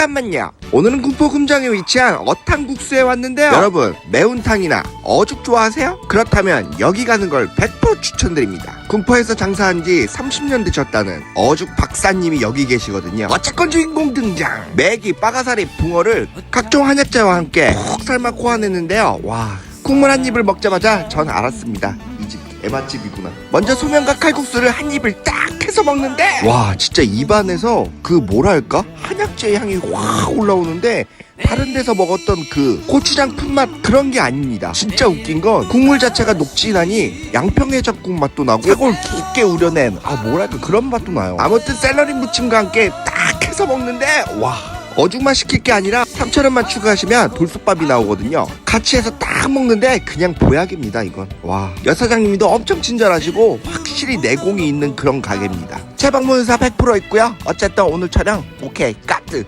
잠깐만요. 오늘은 군포금장에 위치한 어탕국수에 왔는데요. 여러분 매운탕이나 어죽 좋아하세요? 그렇다면 여기 가는 걸 100% 추천드립니다. 군포에서 장사한 지 30년 되셨다는 어죽 박사님이 여기 계시거든요. 어쨌건 주인공 등장. 매기, 빠가사리, 붕어를 각종 한약재와 함께 푹 삶아 고아냈는데요. 와 국물 한 입을 먹자마자 전 알았습니다. 이집 개맛집이구나. 먼저 소면과 칼국수를 한 입을 딱 해서 먹는데 와 진짜 입안에서 그 뭐랄까 한약재 향이 확 올라오는데 다른 데서 먹었던 그 고추장 푼맛 그런 게 아닙니다. 진짜 웃긴 건 국물 자체가 녹진하니 양평해장국 맛도 나고 이걸 깊게 우려낸 아 뭐랄까 그런 맛도 나요. 아무튼 샐러리 무침과 함께 딱 해서 먹는데 와 어죽만 시킬 게 아니라 3,000원만 추가하시면 돌솥밥이 나오거든요. 같이 해서 딱 먹는데 그냥 보약입니다, 이건. 와. 여사장님도 엄청 친절하시고 확실히 내공이 있는 그런 가게입니다. 재방문사 100% 있고요. 어쨌든 오늘 촬영 오케이, 까뜨.